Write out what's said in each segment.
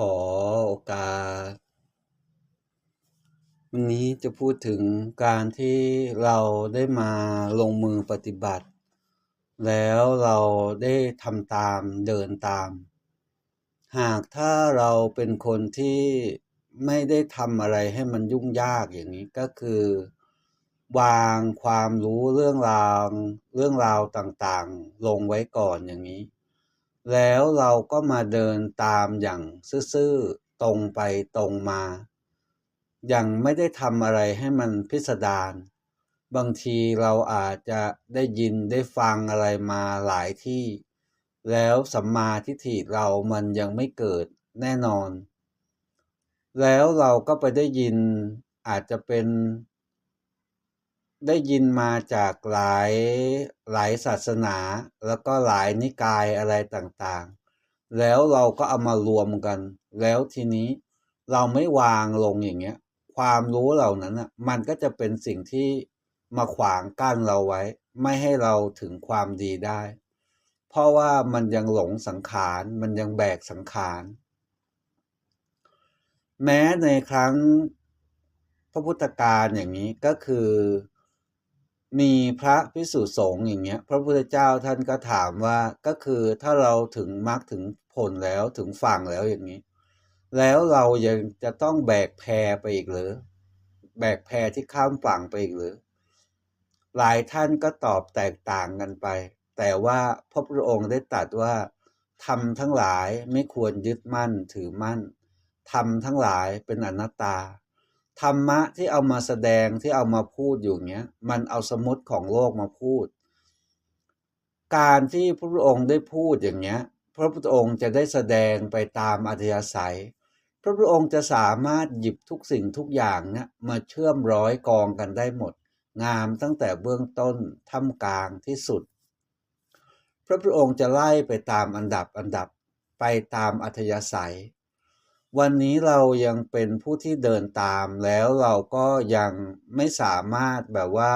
ขอโอกาส วันนี้จะพูดถึงการที่เราได้มาลงมือปฏิบัติ แล้วเราได้ทำตามเดินตาม หากถ้าเราเป็นคนที่ไม่ได้ทำอะไรให้มันยุ่งยากอย่างนี้ก็คือ วางความรู้เรื่องราวเรื่องราวต่างๆ ลงไว้ก่อนอย่างนี้ แล้วเราก็มาเดินตามอย่างซื่อๆตรงไปตรงมาอย่างไม่ได้ทำอะไรให้มันพิสดารบางทีเราอาจจะได้ยินได้ฟังอะไรมาหลายที่ แล้วสัมมาทิฏฐิเรามันยังไม่เกิดแน่นอน แล้วเราก็ไปได้ยินอาจจะเป็น ได้ยินมาจากหลายหลายศาสนา แล้วก็หลายนิกายอะไรต่างๆ แล้วเราก็เอามารวมกัน แล้วทีนี้เราไม่วางลงอย่างเงี้ย ความรู้เหล่านั้นอะมันก็จะเป็นสิ่งที่มาขวางกั้นเราไว้ ไม่ให้เราถึงความดีได้ เพราะว่ามันยังหลงสังขาร มันยังแบกสังขาร แม้ในครั้งพระพุทธการอย่างนี้ก็คือ มีพระพิสุสงฆ์อย่างเงี้ย พระพุทธเจ้าท่านก็ถามว่าก็คือถ้าเราถึงมรรคถึงผลแล้วถึงฝั่งแล้วอย่างนี้ แล้วเรายังจะต้องแบกแพไปอีกหรือ แบกแพที่ข้ามฝั่งไปอีกหรือ หลายท่านก็ตอบแตกต่างกันไป แต่ว่าพระพุทธองค์ได้ตรัสว่าทำทั้งหลายไม่ควรยึดมั่นถือมั่นทำทั้งหลายเป็นอนัตตา ธรรมะที่เอามาแสดงที่เอามาพูดอยู่เนี้ยมันเอาสมมติของโลกมาพูด การที่พระพุทธองค์ได้พูดอย่างเงี้ยพระพุทธองค์จะได้แสดงไปตามอัธยาศัย พระพุทธองค์จะสามารถหยิบทุกสิ่งทุกอย่างเนี่ยมาเชื่อมร้อยกองกันได้หมด งามตั้งแต่เบื้องต้นท่ามกลางที่สุด พระพุทธองค์จะไล่ไปตามอันดับอันดับไปตามอัธยาศัย วันนี้เรายังเป็นผู้ที่เดินตามแล้วเราก็ยังไม่สามารถแบบว่า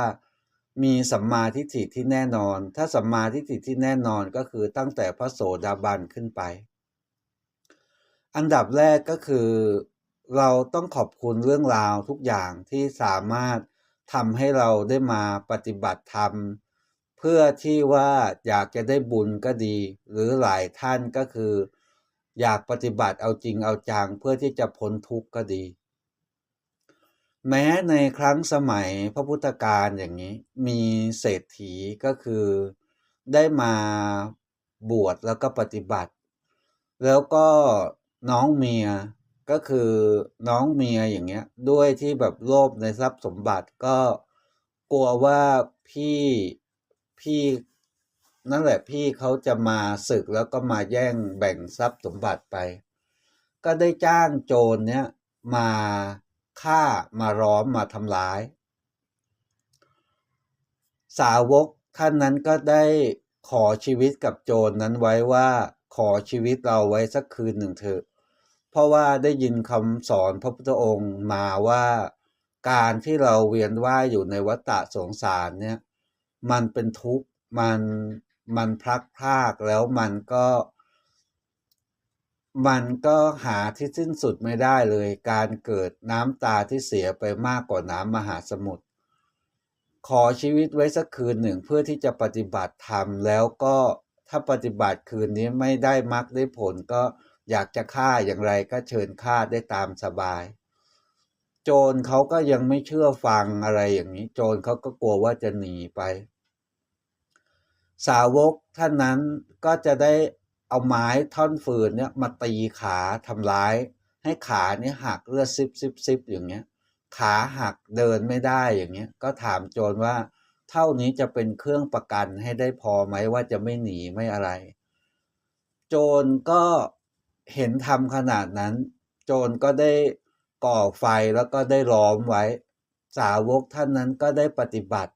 มีสัมมาทิฏฐิที่แน่นอน ถ้าสัมมาทิฏฐิที่แน่นอนก็คือตั้งแต่พระโสดาบันขึ้นไป อันดับแรกก็คือ เราต้องขอบคุณเรื่องราวทุกอย่างที่สามารถทำให้เราได้มาปฏิบัติธรรม เพื่อที่ว่าอยากจะได้บุญก็ดี หรือหลายท่านก็คือ อยากปฏิบัติเอาจริงเอาจังเพื่อที่จะพ้นทุกข์ก็ดี แม้ในครั้งสมัยพระพุทธการอย่างนี้ มีเศรษฐีก็คือได้มาบวชแล้วก็ปฏิบัติ แล้วก็น้องเมียก็คือน้องเมียอย่างเงี้ย ด้วยที่แบบโลภในทรัพย์สมบัติก็กลัวว่าพี่พี่ นั่นแหละพี่เขาจะมาศึกแล้วก็มาแย่งแบ่งทรัพย์สมบัติไป ก็ได้จ้างโจรเนี้ยมาฆ่ามาร้อมมาทำร้าย สาวกท่านนั้นก็ได้ขอชีวิตกับโจรนั้นไว้ว่าขอชีวิตเราไว้สักคืนหนึ่งเถอะ เพราะว่าได้ยินคำสอนพระพุทธองค์มาว่าการที่เราเวียนว่ายอยู่ในวัฏฏะสงสารเนี่ย มันเป็นทุกข์ มัน มันพลักพากแล้วมันก็ มันก็หาที่สิ้นสุดไม่ได้เลย การเกิดน้ำตาที่เสียไปมากกว่าน้ำมหาสมุทรขอชีวิตไว้สักคืนหนึ่งเพื่อที่จะปฏิบัติธรรมแล้วก็ถ้าปฏิบัติคืนนี้ไม่ได้มรรคได้ผลก็อยากจะฆ่าอย่างไรก็เชิญฆ่าได้ตามสบาย โจรเขาก็ยังไม่เชื่อฟังอะไรอย่างนี้ โจรเขาก็กลัวว่าจะหนีไป สาวกท่านนั้นก็จะได้เอาไม้ท่อนฟืนเนี่ยมาตีขาทำร้าย ให้ขาเนี่ยหักเลือดซิบซิบซิบอย่างเงี้ย ขาหักเดินไม่ได้อย่างเงี้ย ก็ถามโจรว่า เท่านี้จะเป็นเครื่องประกันให้ได้พอไหมว่าจะไม่หนีไม่อะไร โจรก็เห็นทำขนาดนั้น โจรก็ได้ก่อไฟแล้วก็ได้ล้อมไว้ สาวกท่านนั้นก็ได้ปฏิบัติ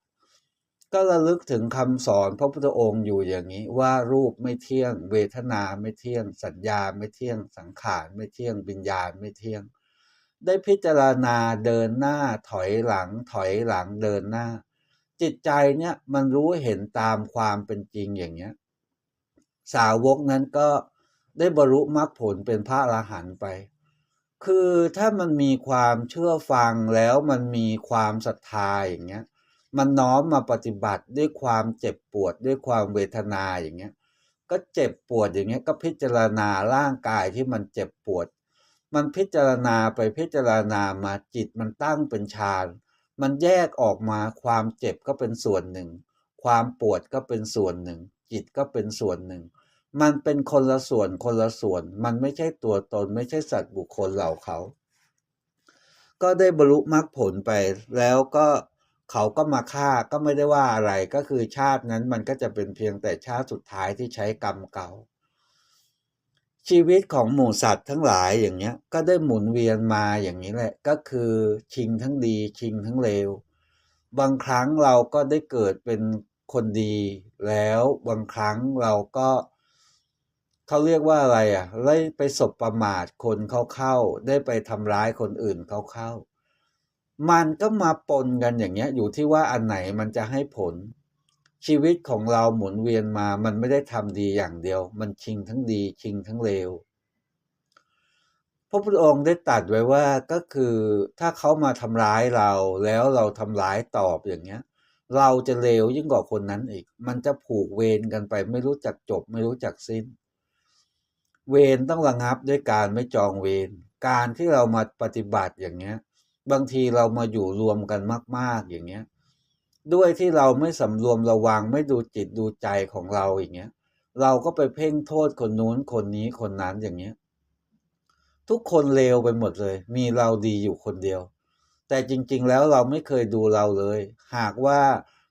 ก็ระลึกถึงคำสอนพระพุทธองค์อยู่อย่างนี้ว่ารูปไม่เที่ยง เวทนาไม่เที่ยง สัญญาไม่เที่ยง สังขารไม่เที่ยงวิญญาณไม่เที่ยง ได้พิจารณาเดินหน้าถอยหลังถอยหลังเดินหน้า จิตใจเนี่ยมันรู้เห็นตามความเป็นจริงอย่างเนี้ยสาวกนั้นก็ได้บรรลุมรรคผลเป็นพระอรหันต์ไป คือถ้ามันมีความเชื่อฟังแล้วมันมีความศรัทธาอย่างเงี้ย มันน้อมมาปฏิบัติด้วยความเจ็บปวดด้วยความเวทนาอย่างเงี้ย ก็เจ็บปวดอย่างเงี้ยก็พิจารณาร่างกายที่มันเจ็บปวด มันพิจารณาไปพิจารณามาจิตมันตั้งเป็นฌานมันแยกออกมาความเจ็บก็เป็นส่วนหนึ่ง ความปวดก็เป็นส่วนหนึ่ง จิตก็เป็นส่วนหนึ่ง มันเป็นคนละส่วนคนละส่วน มันไม่ใช่ตัวตนไม่ใช่สัตว์บุคคลเหล่าเขา ก็ได้บรรลุมรรคผลไปแล้วก็ เขาก็มาฆ่าก็ไม่ได้ว่าอะไรก็คือชาตินั้นมันก็จะเป็นเพียงแต่ชาติสุดท้ายที่ใช้กรรมเก่า ชีวิตของหมู่สัตว์ทั้งหลายอย่างเงี้ยก็ได้หมุนเวียนมาอย่างนี้แหละ ก็คือชิงทั้งดีชิงทั้งเลวบางครั้งเราก็ได้เกิดเป็นคนดี แล้วบางครั้งเราก็เขาเรียกว่าอะไรอะได้ไปสบประมาทคนเขาเข้า ได้ไปทำร้ายคนอื่นเขาเข้า มันก็มาปนกันอย่างเงี้ย อยู่ที่ว่าอันไหนมันจะให้ผล ชีวิตของเราหมุนเวียนมา มันไม่ได้ทำดีอย่างเดียว มันชิงทั้งดีชิงทั้งเลวพระพุทธองค์ได้ตรัสไว้ว่าก็คือถ้าเขามาทำร้ายเราแล้วเราทำร้ายตอบอย่างเงี้ย เราจะเลวยิ่งกว่าคนนั้นอีก มันจะผูกเวรกันไป ไม่รู้จักจบ ไม่รู้จักสิ้น เวรต้องระงับด้วยการไม่จองเวรการที่เรามาปฏิบัติอย่างเงี้ย บางทีเรามาอยู่รวมกันมาก ๆ อย่างเงี้ย ด้วยที่เราไม่สำรวมระวังไม่ดูจิตดูใจของเราอย่างเงี้ย เราก็ไปเพ่งโทษคนนู้นคนนี้คนนั้นอย่างเงี้ย ทุกคนเลวไปหมดเลย มีเราดีอยู่คนเดียว แต่จริง ๆ แล้วเราไม่เคยดูเราเลย หากว่า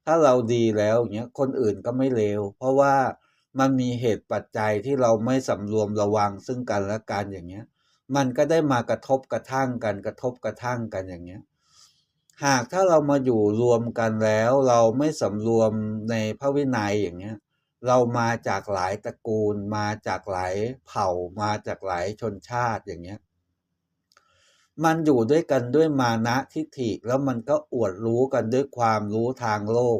ถ้าเราดีแล้วอย่างเงี้ยคนอื่นก็ไม่เลวเพราะว่ามันมีเหตุปัจจัยที่เราไม่สำรวมระวังซึ่งกันและกันอย่างเงี้ย มันก็ได้มากระทบกระทั่งกันกระทบกระทั่งกันอย่างเงี้ยหากถ้าเรามาอยู่รวมกันแล้ว เราไม่สำรวมในพระวินัยอย่างเงี้ยเรามาจากหลายตระกูล มาจากหลายเผ่ามาจากหลายชนชาติอย่างเงี้ยมันอยู่ด้วยกันด้วยมานะทิฏฐิแล้วมันก็อวดรู้กันด้วยความรู้ทางโลก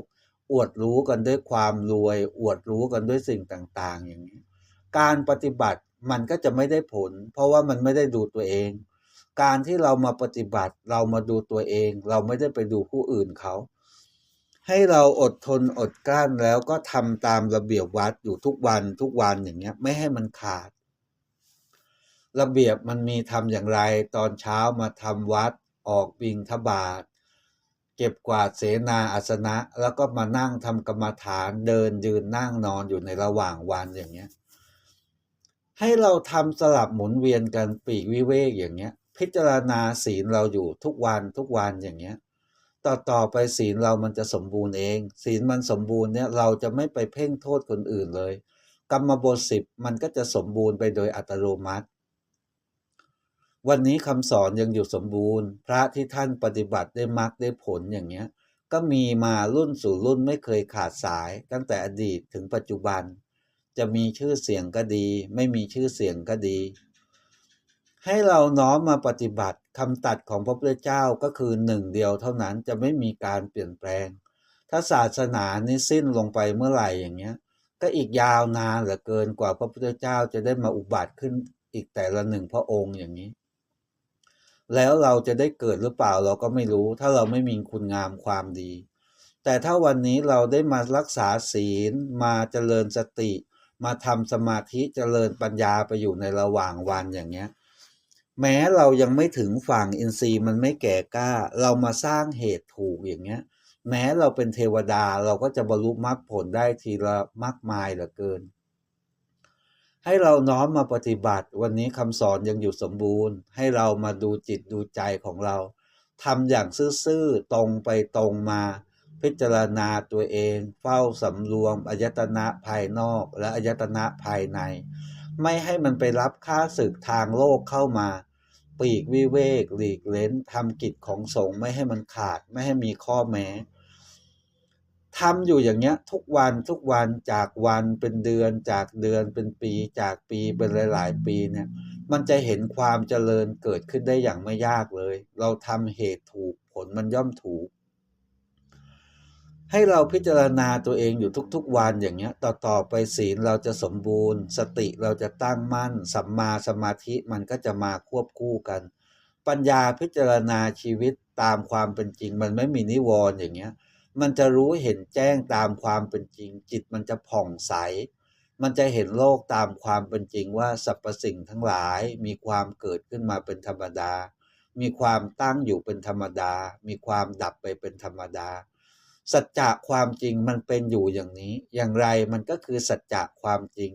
อวดรู้กันด้วยความรวย อวดรู้กันด้วยสิ่งต่าง ๆ อย่างนี้ การปฏิบัติ มันก็จะไม่ได้ผล เพราะว่ามันไม่ได้ดูตัวเอง การที่เรามาปฏิบัติเรามาดูตัวเอง เราไม่ได้ไปดูผู้อื่นเขา ให้เราอดทนอดกลั้นแล้วก็ทำตามระเบียบวัดอยู่ทุกวันทุกวันอย่างเงี้ย ไม่ให้มันขาด ระเบียบมันมีทำอย่างไร ตอนเช้ามาทำวัด ออกบิงทบาทเก็บกวาดเสนาอาสนะ แล้วก็มานั่งทำกรรมฐานเดินยืนนั่งนอนอยู่ในระหว่างวันอย่างเงี้ย ให้เราทำสลับหมุนเวียนกันปีกวิเวกอย่างเงี้ย พิจารณาศีลเราอยู่ทุกวันทุกวันอย่างเงี้ย ต่อต่อไปศีลเรามันจะสมบูรณ์เอง ศีลมันสมบูรณ์เนี่ยเราจะไม่ไปเพ่งโทษคนอื่นเลย กรรมบทสิบมันก็จะสมบูรณ์ไปโดยอัตโนมัติ วันนี้คำสอนยังอยู่สมบูรณ์ พระที่ท่านปฏิบัติได้มรรคได้ผลอย่างเงี้ยก็มีมารุ่นสู่รุ่นไม่เคยขาดสายตั้งแต่อดีตถึงปัจจุบัน จะมีชื่อเสียงก็ดี ไม่มีชื่อเสียงก็ดี ให้เราน้อมมาปฏิบัติคำตัดของพระพุทธเจ้าก็คือหนึ่งเดียวเท่านั้นจะไม่มีการเปลี่ยนแปลง ถ้าศาสนานี้สิ้นลงไปเมื่อไหร่อย่างเงี้ย ก็อีกยาวนานเหลือเกินกว่าพระพุทธเจ้าจะได้มาอุบัติขึ้นอีกแต่ละหนึ่งพระองค์อย่างนี้ แล้วเราจะได้เกิดหรือเปล่าเราก็ไม่รู้ ถ้าเราไม่มีคุณงามความดี แต่ถ้าวันนี้เราได้มารักษาศีลมาเจริญสติ มาทำสมาธิเจริญปัญญาไปอยู่ในระหว่างวันอย่างเงี้ย แม้เรายังไม่ถึงฝั่งอินทรีย์มันไม่แก่กล้า เรามาสร้างเหตุถูกอย่างเงี้ย แม้เราเป็นเทวดาเราก็จะบรรลุมรรคผลได้ทีละมากมายเหลือเกิน ให้เราน้อมมาปฏิบัติวันนี้คำสอนยังอยู่สมบูรณ์ ให้เรามาดูจิตดูใจของเราทำอย่างซื่อๆตรงไปตรงมา พิจารณาตัวเอง เฝ้าสำรวมอายตนะภายนอกและอายตนะภายใน ไม่ให้มันไปรับค่าศึกทางโลกเข้ามา ปีกวิเวกหลีกเล้นทำกิจของสงฆ์ไม่ให้มันขาดไม่ให้มีข้อแม้ทำอยู่อย่างเงี้ยทุกวันทุกวันจากวันเป็นเดือนจากเดือนเป็นปีจากปีเป็นหลาย ๆ ปีเนี่ยมันจะเห็นความเจริญเกิดขึ้นได้อย่างไม่ยากเลย เราทำเหตุถูกผลมันย่อมถูก ให้เราพิจารณาตัวเองอยู่ทุกๆวันอย่างเงี้ย ต่อต่อไปศีลเราจะสมบูรณ์ สติเราจะตั้งมั่น สัมมาสมาธิมันก็จะมาควบคู่กัน ปัญญาพิจารณาชีวิตตามความเป็นจริง มันไม่มีนิวรณ์อย่างเงี้ย มันจะรู้เห็นแจ้งตามความเป็นจริง จิตมันจะผ่องใส มันจะเห็นโลกตามความเป็นจริงว่าสรรพสิ่งทั้งหลายมีความเกิดขึ้นมาเป็นธรรมดา มีความตั้งอยู่เป็นธรรมดา มีความดับไปเป็นธรรมดา สัจจะความจริงมันเป็นอยู่อย่างนี้ อย่างไรมันก็คือสัจจะความจริง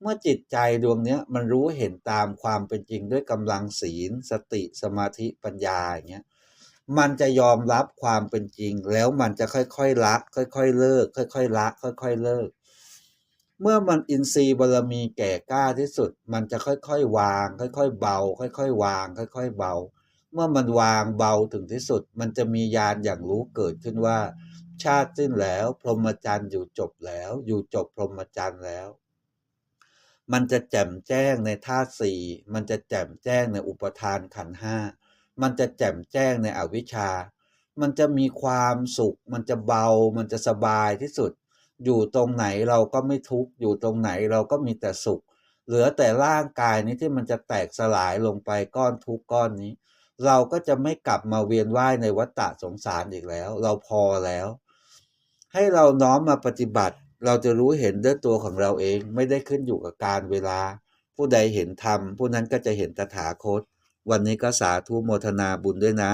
เมื่อจิตใจดวงเนี้ยมันรู้เห็นตามความเป็นจริงด้วยกำลังศีล สติสมาธิปัญญาอย่างเงี้ยมันจะยอมรับความเป็นจริง แล้วมันจะค่อยๆละค่อยๆเลิก ค่อยๆละ ค่อยๆเลิก เมื่อมันอินทรีย์บารมีแก่กล้าที่สุด มันจะค่อยๆวาง ค่อยๆเบา ค่อยๆวาง ค่อย ๆเบา เมื่อมันวางเบาถึงที่สุด มันจะมีญาณอย่างรู้เกิดขึ้นว่า ชาติสิ้นแล้ว พรหมจรรย์อยู่จบแล้ว อยู่จบพรหมจรรย์แล้ว มันจะแจ่มแจ้งในธาตุสี่มันจะแจ่มแจ้งในอุปทานขันห้ามันจะแจ่มแจ้งในอวิชชา มันจะมีความสุข มันจะเบา มันจะสบายที่สุด อยู่ตรงไหนเราก็ไม่ทุกข์อยู่ตรงไหนเราก็มีแต่สุข เหลือแต่ร่างกายนี้ที่มันจะแตกสลายลงไปก้อนทุกข์ก้อนนี้ เราก็จะไม่กลับมาเวียนว่ายในวัฏฏะสงสารอีกแล้ว เราพอแล้ว ให้เราน้อมมาปฏิบัติ เราจะรู้เห็นด้วยตัวของเราเองไม่ได้ขึ้นอยู่กับการเวลา ผู้ใดเห็นธรรมผู้นั้นก็จะเห็นตถาคต วันนี้ก็สาธุโมทนาบุญด้วยนะ